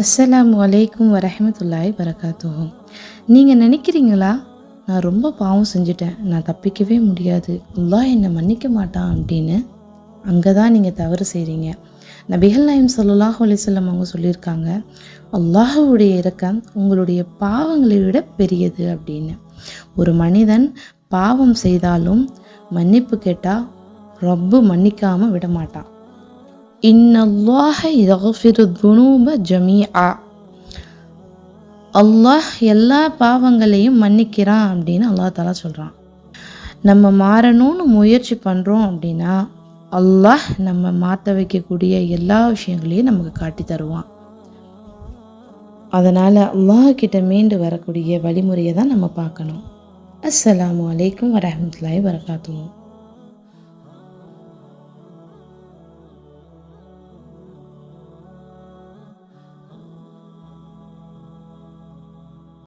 அஸ்ஸலாம் வலைக்கும் வரமத்துல்லாய் வரகாத்துவோம் நீங்கள் நினைக்கிறீங்களா? நான் ரொம்ப பாவம் செஞ்சுட்டேன். நான் தப்பிக்கவே முடியாது. அல்லாஹ் என்னை மன்னிக்க மாட்டான் அப்படின்னு அங்கே தான் நீங்கள் தவறு செய்கிறீங்க நபிகள் நாயம் ஸல்லல்லாஹு அலிசல்லம் அவங்க சொல்லியிருக்காங்க அல்லாஹுடைய இறக்கம் உங்களுடைய பாவங்களை விட பெரியது அப்படின்னு. ஒரு மனிதன் பாவம் செய்தாலும் மன்னிப்பு கேட்டால் ரொம்ப மன்னிக்காமல் விட மாட்டான். இன்னல்லாஹ யஃபிரு துனூப ஜமீஆ அல்லாஹ் எல்லா பாவங்களையும் மன்னிக்கிறான் அப்படின்னு அல்லாஹ் தாலா சொல்கிறான் நம்ம மாறணும்னு முயற்சி பண்ணுறோம் அப்படின்னா அல்லாஹ் நம்ம மாற்ற வைக்கக்கூடிய எல்லா விஷயங்களையும் நமக்கு காட்டி தருவான். அதனால் அல்லாஹ் கிட்ட மீண்டு வரக்கூடிய வழிமுறையை தான் நம்ம பார்க்கணும். அஸ்லாம் அலைக்கும் வரஹ்மத்துல்லாஹி வரகாத்துஹு